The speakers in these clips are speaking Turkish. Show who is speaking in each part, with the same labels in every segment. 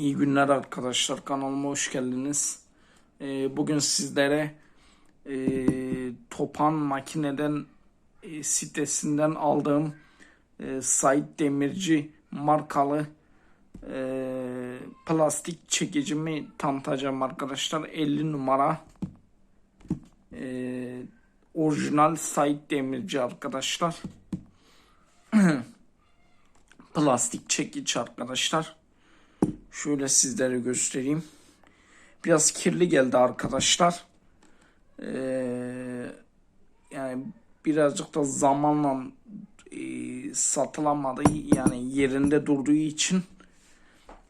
Speaker 1: İyi günler arkadaşlar kanalıma hoş geldiniz. Ee, bugün sizlere e, Topan makineden e, sitesinden aldığım e, Sait Demirci markalı e, plastik çekicimi tanıtacağım arkadaşlar. 50 numara e, orijinal Sait Demirci arkadaşlar. plastik çekiç arkadaşlar. Şöyle sizlere göstereyim. Biraz kirli geldi arkadaşlar. Ee, yani birazcık da zamanla e, satılamadı. Yani yerinde durduğu için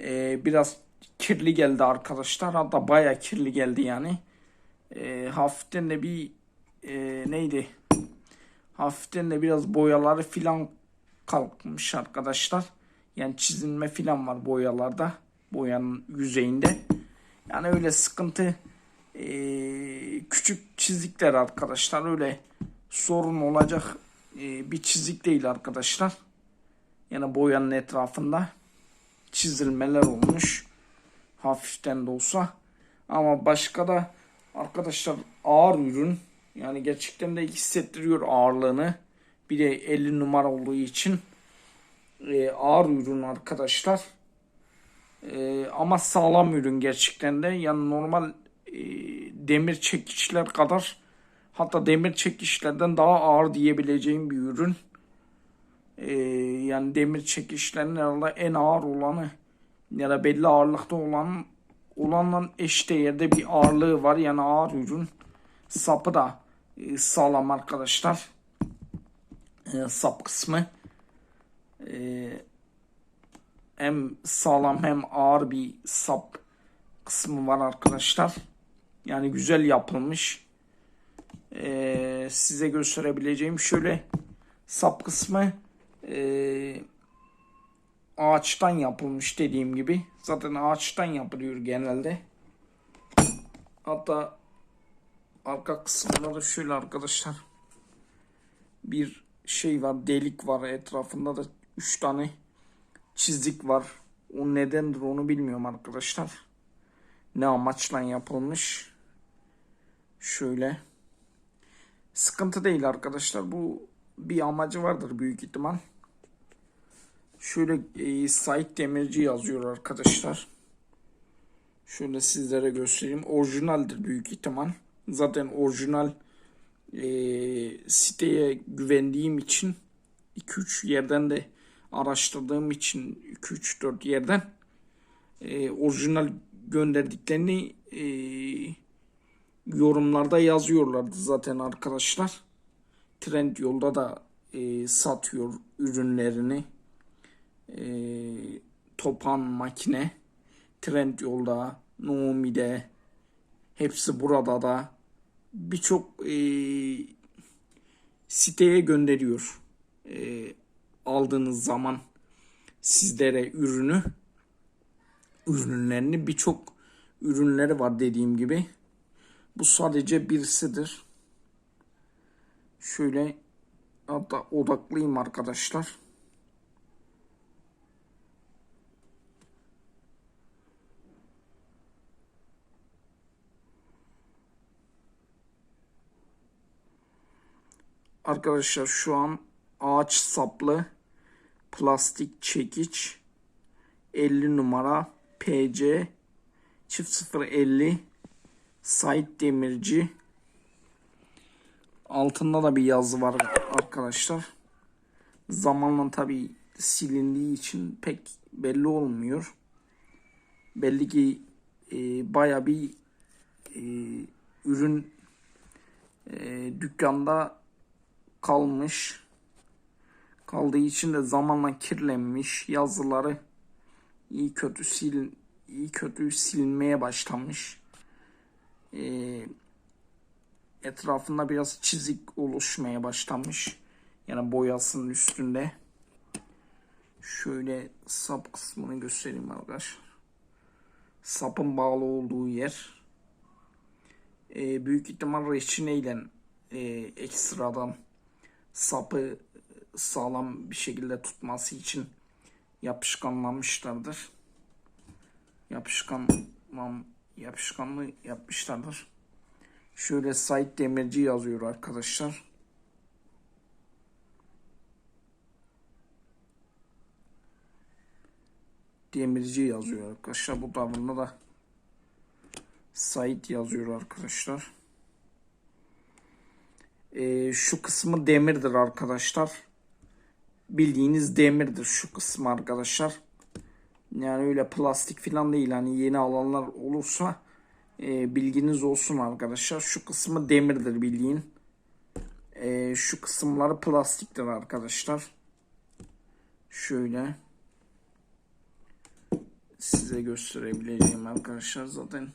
Speaker 1: e, biraz kirli geldi arkadaşlar. Hatta baya kirli geldi yani. E, hafiften de bir e, neydi? Hafiften de biraz boyaları filan kalkmış arkadaşlar. Yani çizilme filan var boyalarda. Boyanın yüzeyinde. Yani öyle sıkıntı e, küçük çizikler arkadaşlar. Öyle sorun olacak e, bir çizik değil arkadaşlar. Yani boyanın etrafında çizilmeler olmuş. Hafiften de olsa. Ama başka da arkadaşlar ağır ürün. Yani gerçekten de hissettiriyor ağırlığını. Bir de 50 numara olduğu için e, ağır ürün arkadaşlar. E, ama sağlam ürün gerçekten de. Yani normal e, demir çekiçler kadar hatta demir çekişlerden daha ağır diyebileceğim bir ürün. E, yani demir çekişlerin herhalde en ağır olanı ya da belli ağırlıkta olan olanla eşdeğerde bir ağırlığı var. Yani ağır ürün. Sapı da e, sağlam arkadaşlar. E, sap kısmı e, hem sağlam hem ağır bir sap kısmı var arkadaşlar. Yani güzel yapılmış. E, size gösterebileceğim şöyle sap kısmı e, ağaçtan yapılmış dediğim gibi. Zaten ağaçtan yapılıyor genelde. Hatta arka kısmında da şöyle arkadaşlar bir şey var delik var etrafında da 3 tane çizik var. O nedendir onu bilmiyorum arkadaşlar. Ne amaçla yapılmış. Şöyle. Sıkıntı değil arkadaşlar. Bu bir amacı vardır büyük ihtimal. Şöyle e, Sait Demirci yazıyor arkadaşlar. Şöyle sizlere göstereyim. Orijinaldir büyük ihtimal. Zaten orijinal e, siteye güvendiğim için 2-3 yerden de araştırdığım için 2-3-4 yerden e, orijinal gönderdiklerini e, yorumlarda yazıyorlardı zaten arkadaşlar. Trend yolda da e, satıyor ürünlerini. E, Topan makine. Trend yolda, Nomi'de, hepsi burada da birçok e, siteye gönderiyor. E, aldığınız zaman sizlere ürünü ürünlerini birçok ürünleri var dediğim gibi. Bu sadece birisidir. Şöyle hatta odaklıyım arkadaşlar. Arkadaşlar şu an ağaç saplı plastik çekiç 50 numara PC çift 050 Sait Demirci altında da bir yazı var arkadaşlar. Zamanla tabi silindiği için pek belli olmuyor. Belli ki e, baya bir e, ürün e, dükkanda kalmış. Kaldığı için de zamanla kirlenmiş. Yazıları iyi kötü sil iyi kötü silinmeye başlamış. Ee, etrafında biraz çizik oluşmaya başlamış. Yani boyasının üstünde. Şöyle sap kısmını göstereyim arkadaşlar. Sapın bağlı olduğu yer. Ee, büyük ihtimal reçineyle e, ekstradan sapı sağlam bir şekilde tutması için yapışkanlamışlardır. yapışkan lan yapışkanlı yapmışlardır. Şöyle Sait Demirci yazıyor arkadaşlar. Demirci yazıyor arkadaşlar. Bu davranma da Sait yazıyor arkadaşlar. Ee, şu kısmı demirdir arkadaşlar. Bildiğiniz demirdir şu kısmı arkadaşlar. Yani öyle plastik falan değil. Hani yeni alanlar olursa e, bilginiz olsun arkadaşlar. Şu kısmı demirdir bildiğin. E, şu kısımları plastiktir arkadaşlar. Şöyle size gösterebileceğim arkadaşlar zaten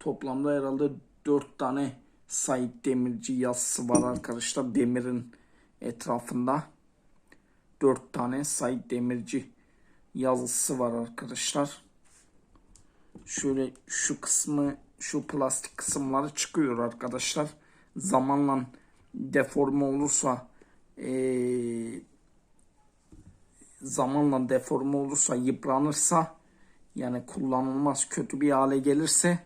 Speaker 1: toplamda herhalde 4 tane Sait Demirci yazısı var arkadaşlar demirin etrafında 4 tane Sait Demirci yazısı var arkadaşlar. Şöyle şu kısmı şu plastik kısımları çıkıyor arkadaşlar. Zamanla deforme olursa eee zamanla deforme olursa, yıpranırsa yani kullanılmaz kötü bir hale gelirse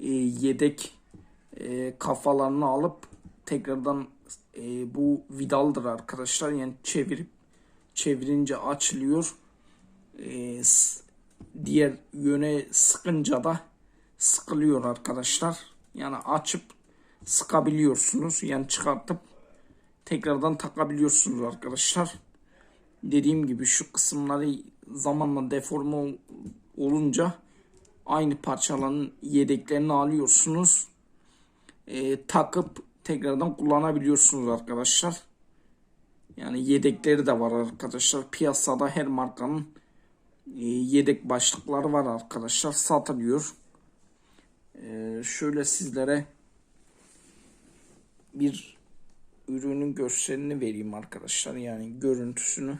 Speaker 1: e, yedek e, kafalarını alıp tekrardan e, bu vidaldır arkadaşlar. Yani çevirip çevirince açılıyor. E, diğer yöne sıkınca da sıkılıyor arkadaşlar. Yani açıp sıkabiliyorsunuz. Yani çıkartıp tekrardan takabiliyorsunuz arkadaşlar dediğim gibi şu kısımları zamanla deforme ol- olunca aynı parçaların yedeklerini alıyorsunuz. Ee, takıp tekrardan kullanabiliyorsunuz arkadaşlar. Yani yedekleri de var arkadaşlar. Piyasada her markanın e, yedek başlıkları var arkadaşlar. Satılıyor. Ee, şöyle sizlere bir ürünün görselini vereyim arkadaşlar. Yani görüntüsünü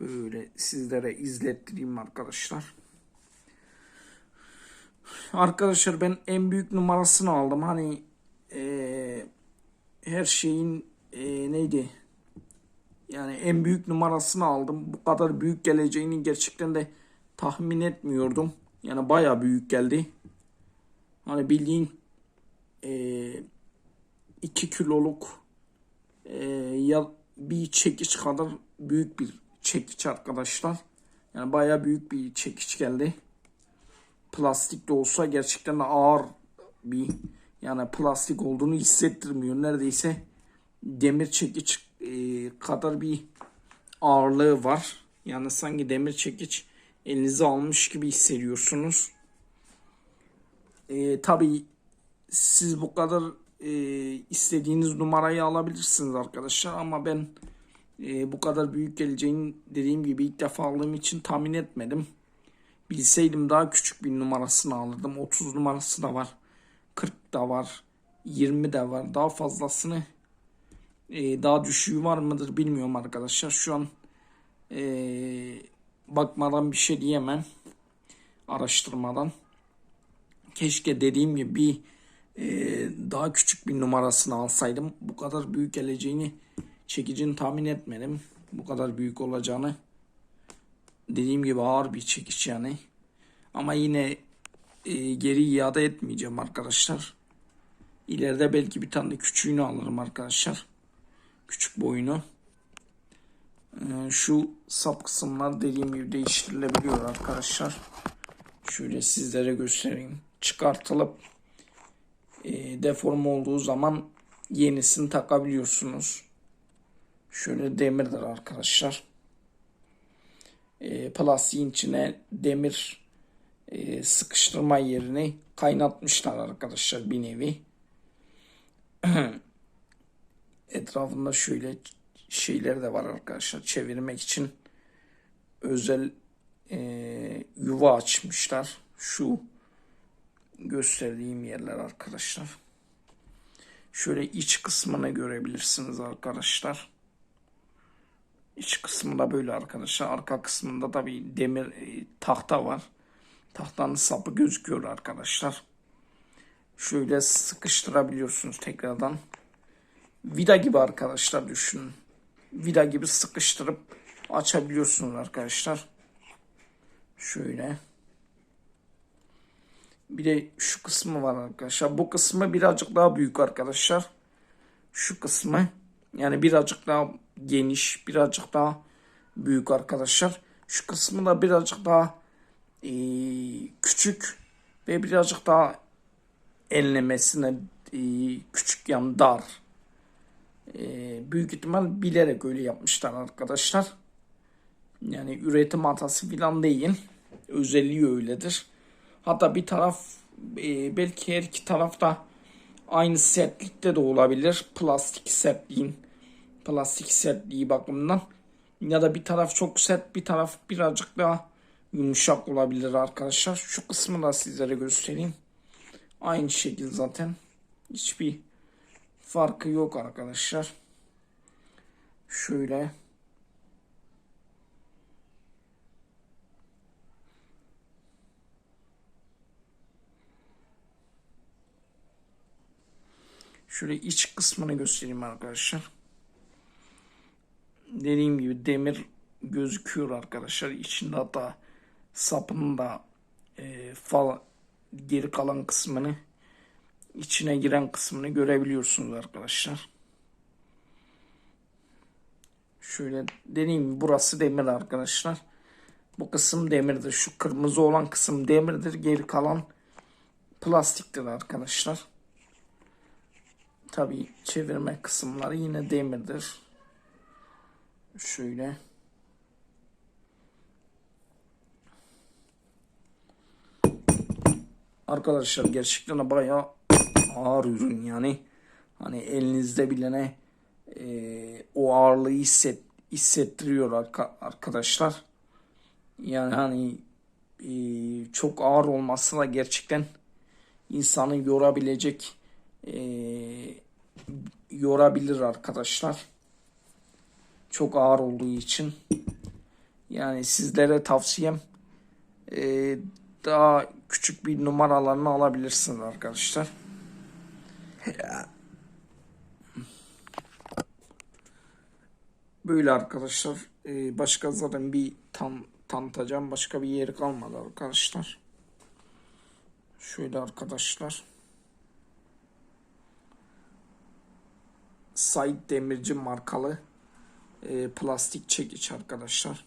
Speaker 1: böyle sizlere izlettireyim arkadaşlar. Arkadaşlar ben en büyük numarasını aldım. Hani eee, her şeyin eee, neydi? Yani en büyük numarasını aldım. Bu kadar büyük geleceğini gerçekten de tahmin etmiyordum. Yani baya büyük geldi. Hani bildiğin eee 2 kiloluk eee, ya bir çekiç kadar büyük bir çekiç arkadaşlar. Yani baya büyük bir çekiç geldi. Plastik de olsa gerçekten ağır bir yani plastik olduğunu hissettirmiyor. Neredeyse demir çekiç eee, kadar bir ağırlığı var. Yani sanki demir çekiç elinize almış gibi hissediyorsunuz. Ee, tabii siz bu kadar e, istediğiniz numarayı alabilirsiniz arkadaşlar ama ben e, bu kadar büyük geleceğini dediğim gibi ilk defa aldığım için tahmin etmedim. Bilseydim daha küçük bir numarasını alırdım. 30 numarası da var. 40 da var. 20 de var. Daha fazlasını e, daha düşüğü var mıdır bilmiyorum arkadaşlar. Şu an e, bakmadan bir şey diyemem. Araştırmadan. Keşke dediğim gibi bir e, daha küçük bir numarasını alsaydım. Bu kadar büyük geleceğini çekicini tahmin etmedim. Bu kadar büyük olacağını. Dediğim gibi ağır bir çekiç yani. Ama yine e, geri iade etmeyeceğim arkadaşlar. İleride belki bir tane de küçüğünü alırım arkadaşlar. Küçük boyunu. Ee, şu sap kısımlar dediğim gibi değiştirilebiliyor arkadaşlar. Şöyle sizlere göstereyim. Çıkartılıp e, deforme olduğu zaman yenisini takabiliyorsunuz. Şöyle demirdir arkadaşlar. E, plastiğin içine demir e, sıkıştırma yerini kaynatmışlar arkadaşlar bir nevi. Etrafında şöyle şeyler de var arkadaşlar. Çevirmek için özel e, yuva açmışlar. Şu gösterdiğim yerler arkadaşlar. Şöyle iç kısmını görebilirsiniz arkadaşlar. İç kısmı da böyle arkadaşlar. Arka kısmında da bir demir e, tahta var. Tahtanın sapı gözüküyor arkadaşlar. Şöyle sıkıştırabiliyorsunuz tekrardan. Vida gibi arkadaşlar düşünün. Vida gibi sıkıştırıp açabiliyorsunuz arkadaşlar. Şöyle. Bir de şu kısmı var arkadaşlar. Bu kısmı birazcık daha büyük arkadaşlar. Şu kısmı yani birazcık daha geniş, birazcık daha büyük arkadaşlar. Şu kısmı da birazcık daha eee, küçük ve birazcık daha enlemesine eee, küçük yani dar. Eee, büyük ihtimal bilerek öyle yapmışlar arkadaşlar. Yani üretim hatası falan değil. Özelliği öyledir. Hatta bir taraf e, belki her iki tarafta aynı sertlikte de olabilir. Plastik sertliğin plastik sertliği bakımından. Ya da bir taraf çok sert bir taraf birazcık daha yumuşak olabilir arkadaşlar. Şu kısmı da sizlere göstereyim. Aynı şekil zaten. Hiçbir farkı yok arkadaşlar. Şöyle. Şöyle iç kısmını göstereyim arkadaşlar. Dediğim gibi demir gözüküyor arkadaşlar. İçinde hatta sapının da e, fal, geri kalan kısmını içine giren kısmını görebiliyorsunuz arkadaşlar. Şöyle gibi burası demir arkadaşlar. Bu kısım demirdir. Şu kırmızı olan kısım demirdir. Geri kalan plastiktir arkadaşlar. Tabi çevirme kısımları yine demirdir. Şöyle. Arkadaşlar gerçekten de bayağı ağır ürün yani. Hani elinizde bilene e, o ağırlığı hisset, hissettiriyor arka, arkadaşlar. Yani hani e, çok ağır olması da gerçekten insanı yorabilecek e, yorabilir arkadaşlar. Çok ağır olduğu için. Yani sizlere tavsiyem e, daha küçük bir numaralarını alabilirsiniz arkadaşlar. Böyle arkadaşlar. E, başka zaten bir tan tanıtacağım. Başka bir yeri kalmadı arkadaşlar. Şöyle arkadaşlar. Said Demirci markalı e, plastik çekiç arkadaşlar.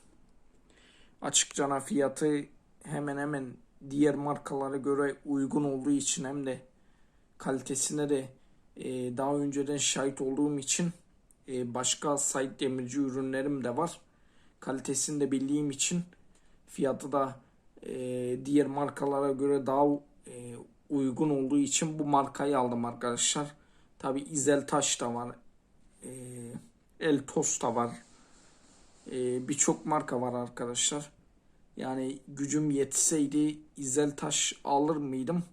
Speaker 1: Açıkçana fiyatı hemen hemen diğer markalara göre uygun olduğu için hem de kalitesine de e, daha önceden şahit olduğum için e, başka Said Demirci ürünlerim de var. Kalitesini de bildiğim için fiyatı da e, diğer markalara göre daha e, uygun olduğu için bu markayı aldım arkadaşlar. Tabi İzel Taş da var. E, El Tos da var. E, Birçok marka var arkadaşlar. Yani gücüm yetseydi İzel Taş alır mıydım?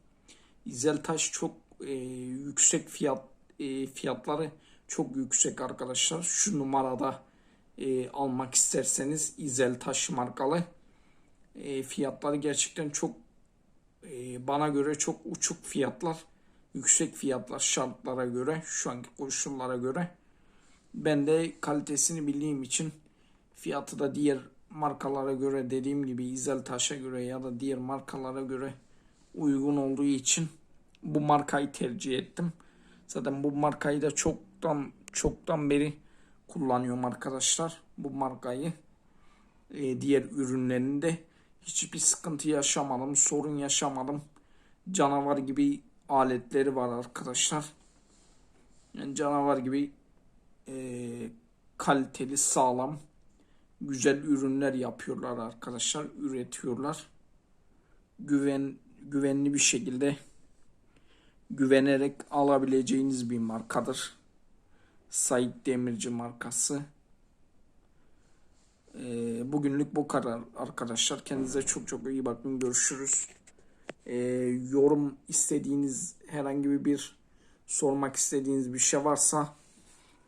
Speaker 1: İzel Taş çok e, yüksek fiyat e, fiyatları çok yüksek arkadaşlar. Şu numarada e, almak isterseniz İzel Taş markalı e, fiyatları gerçekten çok e, bana göre çok uçuk fiyatlar. Yüksek fiyatlar şartlara göre, şu anki koşullara göre. Ben de kalitesini bildiğim için fiyatı da diğer markalara göre dediğim gibi İzel Taş'a göre ya da diğer markalara göre uygun olduğu için bu markayı tercih ettim. Zaten bu markayı da çoktan çoktan beri kullanıyorum arkadaşlar. Bu markayı e, diğer ürünlerinde hiçbir sıkıntı yaşamadım, sorun yaşamadım. Canavar gibi aletleri var arkadaşlar. Yani canavar gibi e, kaliteli, sağlam, güzel ürünler yapıyorlar arkadaşlar, üretiyorlar. Güven güvenli bir şekilde güvenerek alabileceğiniz bir markadır. Said Demirci markası. Ee, bugünlük bu kadar arkadaşlar. Kendinize çok çok iyi bakın. Görüşürüz. Ee, yorum istediğiniz herhangi bir sormak istediğiniz bir şey varsa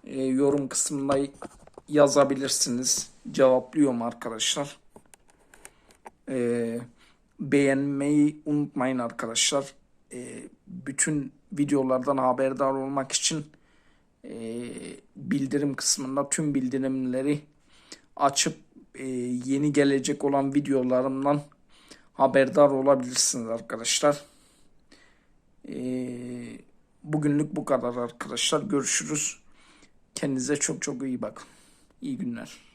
Speaker 1: e, yorum kısmında yazabilirsiniz. Cevaplıyorum arkadaşlar. Ee, beğenmeyi unutmayın arkadaşlar. Ee, bütün videolardan haberdar olmak için e, bildirim kısmında tüm bildirimleri açıp e, yeni gelecek olan videolarımdan haberdar olabilirsiniz arkadaşlar. Ee, bugünlük bu kadar arkadaşlar. Görüşürüz. Kendinize çok çok iyi bakın. İyi günler.